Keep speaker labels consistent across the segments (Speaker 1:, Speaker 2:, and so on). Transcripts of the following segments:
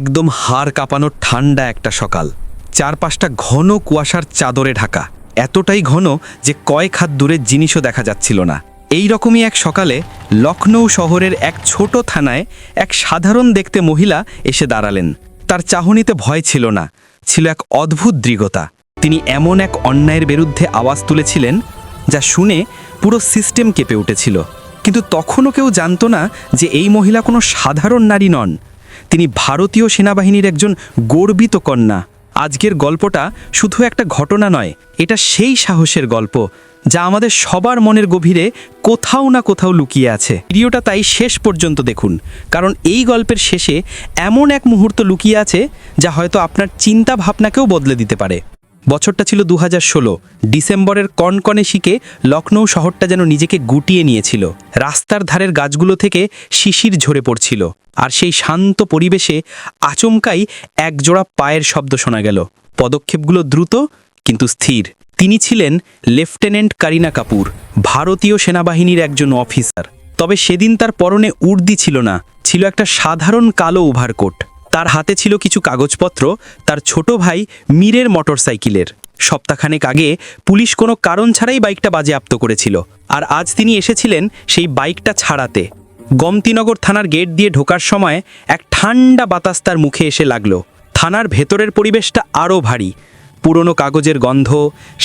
Speaker 1: একদম হাড় কাঁপানো ঠান্ডা একটা সকাল। চারপাশটা ঘন কুয়াশার চাদরে ঢাকা। এতটাই ঘন যে কয়েক হাত দূরের জিনিসও দেখা যাচ্ছিল না। এই রকমই এক সকালে লখনৌ শহরের এক ছোট থানায় এক সাধারণ দেখতে মহিলা এসে দাঁড়ালেন। তার চাহনিতে ভয় ছিল না, ছিল এক অদ্ভুত দৃঢ়তা। তিনি এমন এক অন্যায়ের বিরুদ্ধে আওয়াজ তুলেছিলেন, যা শুনে পুরো সিস্টেম কেঁপে উঠেছিল। কিন্তু তখনও কেউ জানতো না যে এই মহিলা কোনো সাধারণ নারী নন। তিনি ভারতীয় সেনাবাহিনীর একজন গর্বিত কন্যা। আজকের গল্পটা শুধু একটা ঘটনা নয়, এটা সেই সাহসের গল্প, যা আমাদের সবার মনের গভীরে কোথাও না কোথাও লুকিয়ে আছে। ভিডিওটা তাই শেষ পর্যন্ত দেখুন, কারণ এই গল্পের শেষে এমন এক মুহূর্ত লুকিয়ে আছে, যা হয়তো আপনার চিন্তা ভাবনাকেও বদলে দিতে পারে। বছরটা ছিল দু হাজার ষোলো। ডিসেম্বরের কনকনে শিকে লখনৌ শহরটা যেন নিজেকে গুটিয়ে নিয়েছিল। রাস্তার ধারের গাছগুলো থেকে শিশির ঝরে পড়ছিল। আর সেই শান্ত পরিবেশে আচমকাই একজোড়া পায়ের শব্দ শোনা গেল। পদক্ষেপগুলো দ্রুত কিন্তু স্থির। তিনি ছিলেন লেফটেন্যান্ট কারিনা কাপুর, ভারতীয় সেনাবাহিনীর একজন অফিসার। তবে সেদিন তার পরনে উর্দি ছিল না, ছিল একটা সাধারণ কালো ওভারকোট। তার হাতে ছিল কিছু কাগজপত্র, তার ছোট ভাই মীরের মোটরসাইকেলের। সপ্তাহখানেক আগে পুলিশ কোনো কারণ ছাড়াই বাইকটা বাজেয়াপ্ত করেছিল, আর আজ তিনি এসেছিলেন সেই বাইকটা ছাড়াতে। গমতিনগর থানার গেট দিয়ে ঢোকার সময় এক ঠান্ডা বাতাস তার মুখে এসে লাগল। থানার ভেতরের পরিবেশটা আরও ভারী। পুরনো কাগজের গন্ধ,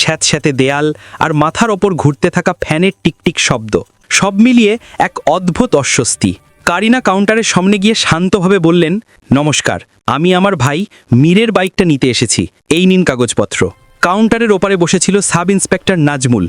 Speaker 1: স্যাঁতস্যাঁতে দেয়াল আর মাথার ওপর ঘুরতে থাকা ফ্যানের টিকটিক শব্দ, সব মিলিয়ে এক অদ্ভুত অস্বস্তি। কারিনা কাউন্টারের সামনে গিয়ে শান্তভাবে বললেন, নমস্কার, আমি আমার ভাই মীরের বাইকটা নিতে এসেছি, এই নিন কাগজপত্র। কাউন্টারের ওপারে বসেছিল সাব ইন্সপেক্টর নাজমুল।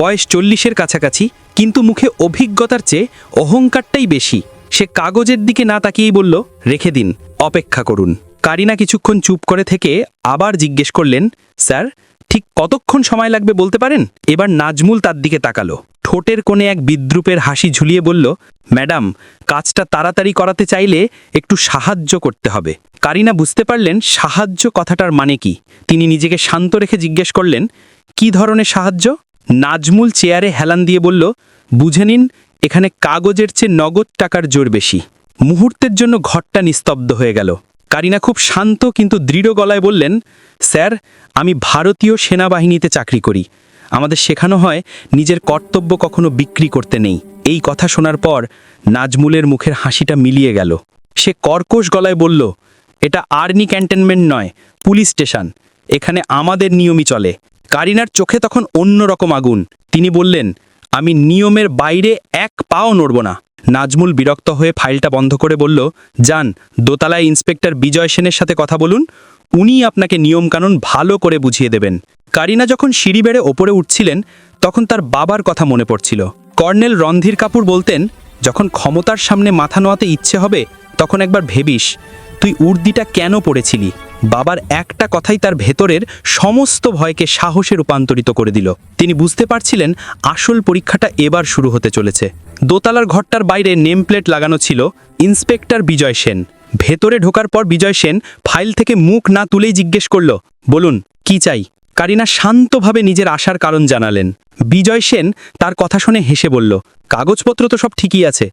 Speaker 1: বয়স চল্লিশের কাছাকাছি, কিন্তু মুখে অভিজ্ঞতার চেয়ে অহংকারটাই বেশি। সে কাগজের দিকে না তাকিয়েই বলল, রেখে দিন, অপেক্ষা করুন। কারিনা কিছুক্ষণ চুপ করে থেকে আবার জিজ্ঞেস করলেন, স্যার ঠিক কতক্ষণ সময় লাগবে বলতে পারেন? এবার নাজমুল তার দিকে তাকালো। ঠোঁটের কোণে এক বিদ্রুপের হাসি ঝুলিয়ে বলল, ম্যাডাম, কাজটা তাড়াতাড়ি করাতে চাইলে একটু সাহায্য করতে হবে। কারিনা বুঝতে পারলেন সাহায্য কথাটার মানে কি। তিনি নিজেকে শান্ত রেখে জিজ্ঞেস করলেন, কি ধরনের সাহায্য? নাজমুল চেয়ারে হেলান দিয়ে বলল, বুঝে নিন, এখানে কাগজের চেয়ে নগদ টাকার জোর বেশি। মুহূর্তের জন্য ঘরটা নিস্তব্ধ হয়ে গেল। কারিনা খুব শান্ত কিন্তু দৃঢ় গলায় বললেন, স্যার, আমি ভারতীয় সেনাবাহিনীতে চাকরি করি। আমাদের শেখানো হয় নিজের কর্তব্য কখনো বিক্রি করতে নেই। এই কথা শোনার পর নাজমুলের মুখের হাসিটা মিলিয়ে গেল। সে কর্কশ গলায় বলল, এটা আর্মি ক্যান্টনমেন্ট নয়, পুলিশ স্টেশন। এখানে আমাদের নিয়মই চলে। কারিনার চোখে তখন অন্য রকম আগুন। তিনি বললেন, আমি নিয়মের বাইরে এক পাও নড়ব না। নাজমুল বিরক্ত হয়ে ফাইলটা বন্ধ করে বলল, যান, দোতলায় ইন্সপেক্টর বিজয় সেনের সাথে কথা বলুন। উনি আপনাকে নিয়মকানুন ভালো করে বুঝিয়ে দেবেন। কারিনা যখন সিঁড়ি বেড়ে ওপরে উঠছিলেন, তখন তার বাবার কথা মনে পড়ছিল। কর্নেল রণধীর কাপুর বলতেন, যখন ক্ষমতার সামনে মাথা নোয়াতে ইচ্ছে হবে, তখন একবার ভেবিস, তুই উর্দিটা কেন পড়েছিলি? বাবার একটা কথাই তার ভেতরের সমস্ত ভয়কে সাহসে রূপান্তরিত করে দিল। তিনি বুঝতে পারছিলেন আসল পরীক্ষাটা এবার শুরু হতে চলেছে। দোতলার ঘরটার বাইরে নেম প্লেট লাগানো ছিল ইন্সপেক্টর বিজয় সেন। ভেতরে ঢোকার পর বিজয় সেন ফাইল থেকে মুখ না তুলেই জিজ্ঞেস করল, বলুন, কি চাই? কারিনা শান্তভাবে নিজের আসার কারণ জানালেন। বিজয় সেন তার কথা শুনে হেসে বলল, কাগজপত্র তো সব ঠিকই আছে,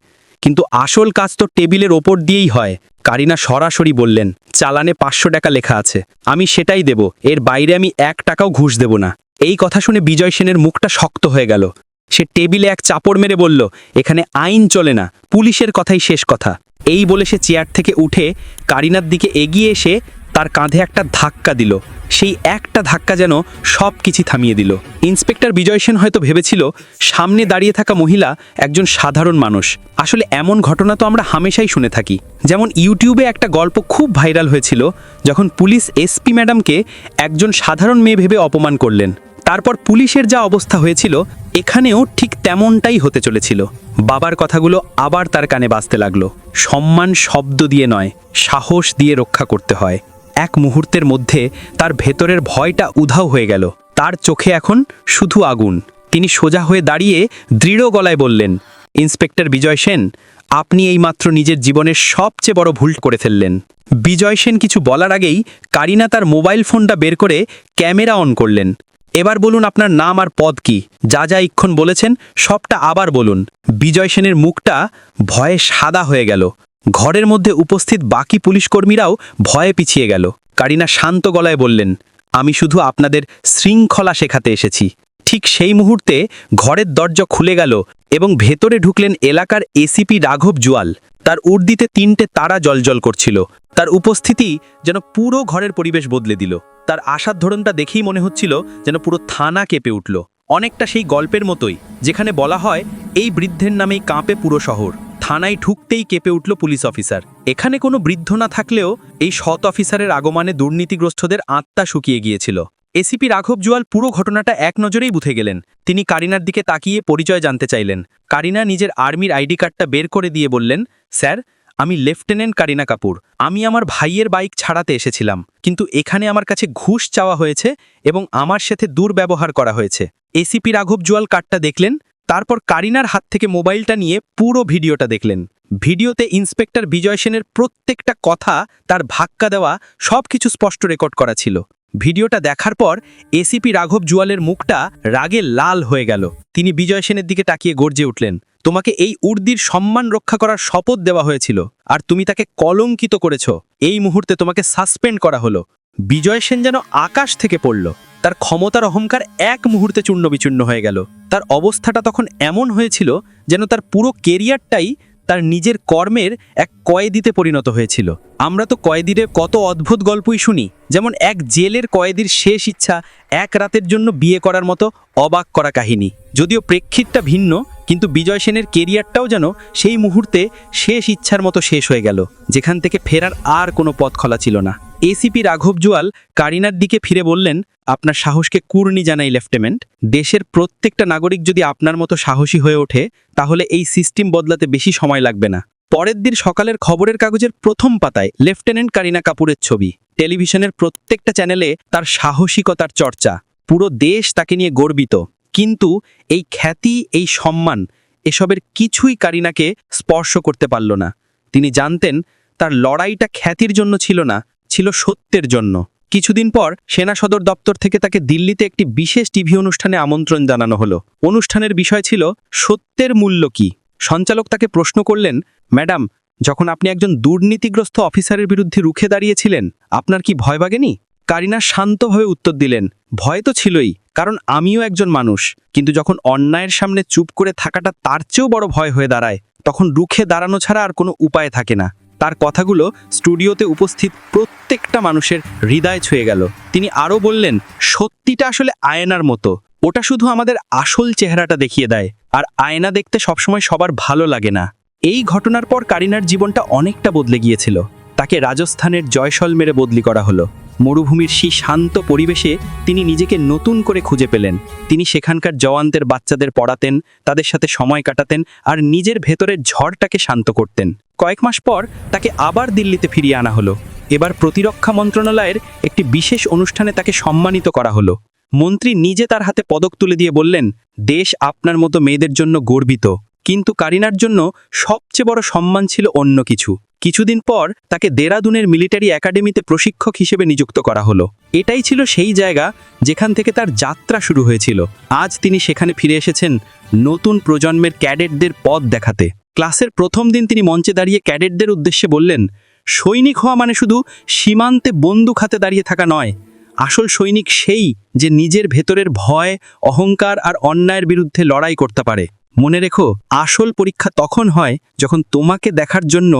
Speaker 1: কিন্তু আসল কাজ তো টেবিলের ওপর দিয়েই হয়। কারিনা সরাসরি বললেন, চালানে পাঁচশো টাকা লেখা আছে, আমি সেটাই দেব, এর বাইরে আমি এক টাকাও ঘুষ দেব না। এই কথা শুনে বিজয় সেনের মুখটা শক্ত হয়ে গেল। সে টেবিলে এক চাপড় মেরে বলল, এখানে আইন চলে না, পুলিশের কথাই শেষ কথা। এই বলে সে চেয়ার থেকে উঠে কারিনার দিকে এগিয়ে এসে তার কাঁধে একটা ধাক্কা দিল। সেই একটা ধাক্কা যেন সব কিছু থামিয়ে দিল। ইন্সপেক্টর বিজয় সেন হয়তো ভেবেছিল, সামনে দাঁড়িয়ে থাকা মহিলা একজন সাধারণ মানুষ। আসলে এমন ঘটনা তো আমরা হামেশাই শুনে থাকি। যেমন ইউটিউবে একটা গল্প খুব ভাইরাল হয়েছিল, যখন পুলিশ এসপি ম্যাডামকে একজন সাধারণ মেয়ে ভেবে অপমান করলেন। তারপর পুলিশের যা অবস্থা হয়েছিল, এখানেও ঠিক তেমনটাই হতে চলেছিল। বাবার কথাগুলো আবার তার কানে বাজতে লাগল। সম্মান শব্দ দিয়ে নয়, সাহস দিয়ে রক্ষা করতে হয়। এক মুহূর্তের মধ্যে তার ভেতরের ভয়টা উধাও হয়ে গেল। তার চোখে এখন শুধু আগুন। তিনি সোজা হয়ে দাঁড়িয়ে দৃঢ় গলায় বললেন, ইন্সপেক্টর বিজয় সেন, আপনি এইমাত্র নিজের জীবনের সবচেয়ে বড় ভুল করে ফেললেন। বিজয় সেন কিছু বলার আগেই কারিনা তার মোবাইল ফোনটা বের করে ক্যামেরা অন করলেন। এবার বলুন আপনার নাম আর পদ কি? যা যা ইক্ষণ বলেছেন সবটা আবার বলুন। বিজয় সেনের মুখটা ভয়ে সাদা হয়ে গেল। ঘরের মধ্যে উপস্থিত বাকি পুলিশ কর্মীরাও ভয়ে পিছিয়ে গেল। কারিনা শান্ত গলায় বললেন, আমি শুধু আপনাদের শৃঙ্খলা শেখাতে এসেছি। ঠিক সেই মুহূর্তে ঘরের দরজা খুলে গেল এবং ভেতরে ঢুকলেন এলাকার এসিপি রাঘব জুয়াল। তার উর্দিতে তিনটে তারা জলজল করছিল। তার উপস্থিতি যেন পুরো ঘরের পরিবেশ বদলে দিল। তার আসার ধরনটা দেখেই মনে হচ্ছিল যেন পুরো থানা কেঁপে উঠল। অনেকটা সেই গল্পের মতোই, যেখানে বলা হয়, এই বৃদ্ধের নামেই কাঁপে পুরো শহর। থানায় ঢুকতেই কেঁপে উঠল পুলিশ অফিসার। এখানে কোনো বৃদ্ধ না থাকলেও এই সৎ অফিসারের আগমনে দুর্নীতিগ্রস্তদের আত্মা শুকিয়ে গিয়েছিল। এসিপি রাঘব জুয়াল পুরো ঘটনাটা এক নজরেই বুঝে গেলেন। তিনি কারিনার দিকে তাকিয়ে পরিচয় জানতে চাইলেন। কারিনা নিজের আর্মির আইডি কার্ডটা বের করে দিয়ে বললেন, স্যার, আমি লেফটেন্যান্ট কারিনা কাপুর। আমি আমার ভাইয়ের বাইক ছাড়াতে এসেছিলাম, কিন্তু এখানে আমার কাছে ঘুষ চাওয়া হয়েছে এবং আমার সাথে দুর্ব্যবহার করা হয়েছে। এসিপি রাঘব জুয়াল কার্ডটা দেখলেন তারপর কারিনার হাত থেকে মোবাইলটা নিয়ে পুরো ভিডিওটা দেখলেন। ভিডিওতে ইন্সপেক্টর বিজয় সেনের প্রত্যেকটা কথা, তার ভাক্কা দেওয়া সব কিছু স্পষ্ট রেকর্ড করা ছিল। ভিডিওটা দেখার পর এসিপি রাঘব জুয়ালের মুখটা রাগে লাল হয়ে গেল। তিনি বিজয় সেনের দিকে তাকিয়ে গর্জে উঠলেন, তোমাকে এই উর্দির সম্মান রক্ষা করার শপথ দেওয়া হয়েছিল আর তুমি তাকে কলঙ্কিত করেছ। এই মুহূর্তে তোমাকে সাসপেন্ড করা হলো। বিজয় সেন যেন আকাশ থেকে পড়ল। তার ক্ষমতার অহংকার এক মুহূর্তে চূর্ণ বিচূর্ণ হয়ে গেল। তার অবস্থাটা তখন এমন হয়েছিল যেন তার পুরো কেরিয়ারটাই তার নিজের কর্মের এক কয়েদিতে পরিণত হয়েছিল। আমরা তো কয়েদিরে কত অদ্ভুত গল্পই শুনি, যেমন এক জেলের কয়েদির শেষ ইচ্ছা এক রাতের জন্য বিয়ে করার মতো অবাক করা কাহিনী। যদিও প্রেক্ষিতটা ভিন্ন, কিন্তু বিজয় সেনের কেরিয়ারটাও যেন সেই মুহূর্তে শেষ ইচ্ছার মতো শেষ হয়ে গেল, যেখান থেকে ফেরার আর কোনো পথ খোলা ছিল না। এসিপি রাঘব জুয়াল কারিনার দিকে ফিরে বললেন, আপনার সাহসকে কুর্নি জানাই, লেফটেন্যান্ট। দেশের প্রত্যেকটা নাগরিক যদি আপনার মতো সাহসী হয়ে ওঠে, তাহলে এই সিস্টেম বদলাতে বেশি সময় লাগবে না। পরের দিন সকালের খবরের কাগজের প্রথম পাতায় লেফটেন্যান্ট কারিনা কাপুরের ছবি। টেলিভিশনের প্রত্যেকটা চ্যানেলে তার সাহসিকতার চর্চা। পুরো দেশ তাকে নিয়ে গর্বিত। কিন্তু এই খ্যাতি, এই সম্মান, এসবের কিছুই কারিনাকে স্পর্শ করতে পারল না। তিনি জানতেন, তার লড়াইটা খ্যাতির জন্য ছিল না ছিল সত্যের জন্য। কিছুদিন পর সেনা সদর দপ্তর থেকে তাকে দিল্লিতে একটি বিশেষ টিভি অনুষ্ঠানে আমন্ত্রণ জানানো হলো। অনুষ্ঠানের বিষয় ছিল, সত্যের মূল্য কি? সঞ্চালক তাকে প্রশ্ন করলেন, ম্যাডাম, যখন আপনি একজন দুর্নীতিগ্রস্ত অফিসারের বিরুদ্ধে রুখে দাঁড়িয়েছিলেন, আপনার কি ভয় বাগেনি? কারিনা শান্তভাবে উত্তর দিলেন, ভয় তো ছিলই, কারণ আমিও একজন মানুষ। কিন্তু যখন অন্যায়ের সামনে চুপ করে থাকাটা তার চেয়েও বড় ভয় হয়ে দাঁড়ায়, তখন রুখে দাঁড়ানো ছাড়া আর কোনো উপায় থাকে না। তার কথাগুলো স্টুডিওতে উপস্থিত প্রত্যেকটা মানুষের হৃদয় ছুঁয়ে গেল। তিনি আরও বললেন, সত্যিটা আসলে আয়নার মতো। ওটা শুধু আমাদের আসল চেহারাটা দেখিয়ে দেয়। আর আয়না দেখতে সবসময় সবার ভালো লাগে না। এই ঘটনার পর কারিনার জীবনটা অনেকটা বদলে গিয়েছিল। তাকে রাজস্থানের জয়সলমেরে বদলি করা হলো। মরুভূমির সেই শান্ত পরিবেশে তিনি নিজেকে নতুন করে খুঁজে পেলেন। তিনি সেখানকার জওয়ানদের বাচ্চাদের পড়াতেন, তাদের সাথে সময় কাটাতেন আর নিজের ভেতরের ঝড়টাকে শান্ত করতেন। কয়েক মাস পর তাকে আবার দিল্লিতে ফিরিয়ে আনা হলো। এবার প্রতিরক্ষা মন্ত্রণালয়ের একটি বিশেষ অনুষ্ঠানে তাকে সম্মানিত করা হলো। মন্ত্রী নিজে তার হাতে পদক তুলে দিয়ে বললেন, দেশ আপনার মতো মেয়েদের জন্য গর্বিত। কিন্তু কারিনার জন্য সবচেয়ে বড় সম্মান ছিল অন্য কিছু। কিছুদিন পর তাকে দেরাদুনের মিলিটারি একাডেমিতে প্রশিক্ষক হিসেবে নিযুক্ত করা হলো। এটাই ছিল সেই জায়গা যেখান থেকে তার যাত্রা শুরু হয়েছিল। আজ তিনি সেখানে ফিরে এসেছেন নতুন প্রজন্মের ক্যাডেটদের পথ দেখাতে। ক্লাসের প্রথম দিন তিনি মঞ্চে দাঁড়িয়ে ক্যাডেটদের উদ্দেশ্যে বললেন, সৈনিক হওয়া মানে শুধু সীমান্তে বন্দুক হাতে দাঁড়িয়ে থাকা নয়। আসল সৈনিক সেই যে নিজের ভেতরের ভয়, অহংকার আর অন্যায়ের বিরুদ্ধে লড়াই করতে পারে। মনে রেখো, আসল পরীক্ষা তখন হয় যখন তোমাকে দেখার জন্য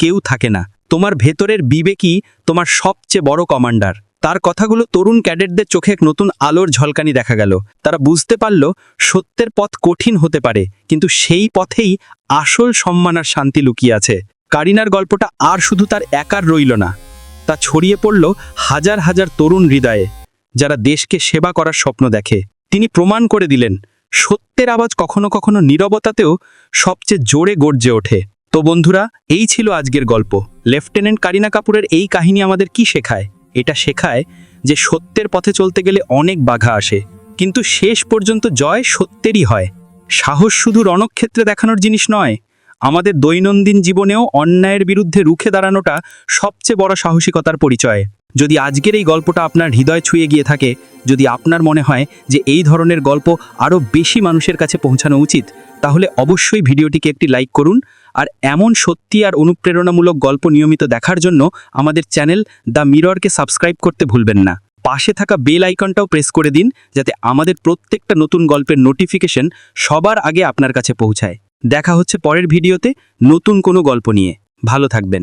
Speaker 1: কেউ থাকে না। তোমার ভেতরের বিবেকই তোমার সবচেয়ে বড় কমান্ডার। তার কথাগুলো তরুণ ক্যাডেটদের চোখে এক নতুন আলোর ঝলকানি দেখা গেল। তারা বুঝতে পারল, সত্যের পথ কঠিন হতে পারে, কিন্তু সেই পথেই আসল সম্মান আর শান্তি লুকিয়ে আছে। কারিনার গল্পটা আর শুধু তার একার রইল না, তা ছড়িয়ে পড়ল হাজার হাজার তরুণ হৃদয়ে, যারা দেশকে সেবা করার স্বপ্ন দেখে। তিনি প্রমাণ করে দিলেন, সত্যের আওয়াজ কখনো কখনো নীরবতাতেও সবচেয়ে জোরে গর্জে ওঠে। তো বন্ধুরা, এই ছিল আজকের গল্প। লেফটেন্যান্ট কারিনা কাপুরের এই কাহিনী আমাদের কি শেখায়? এটা শেখায় যে সত্যের পথে চলতে গেলে অনেক বাধা আসে, কিন্তু শেষ পর্যন্ত জয় সত্যেরই হয়। সাহস শুধু রণক্ষেত্রে দেখানোর জিনিস নয়, আমাদের দৈনন্দিন জীবনেও অন্যায়ের বিরুদ্ধে রুখে দাঁড়ানোটা সবচেয়ে বড় সাহসিকতার পরিচয়। যদি আজকের এই গল্পটা আপনার হৃদয় ছুঁয়ে গিয়ে থাকে, যদি আপনার মনে হয় যে এই ধরনের গল্প আরও বেশি মানুষের কাছে পৌঁছানো উচিত তাহলে অবশ্যই ভিডিওটিকে একটি লাইক করুন আর এমন সত্যি আর অনুপ্রেরণামূলক গল্প নিয়মিত দেখার জন্য আমাদের চ্যানেল দ্য মিররকে সাবস্ক্রাইব করতে ভুলবেন না। পাশে থাকা বেল আইকনটাও প্রেস করে দিন যাতে আমাদের প্রত্যেকটা নতুন গল্পের নোটিফিকেশন সবার আগে আপনার কাছে পৌঁছায়। দেখা হচ্ছে পরের ভিডিওতে নতুন কোনো গল্প নিয়ে। ভালো থাকবেন।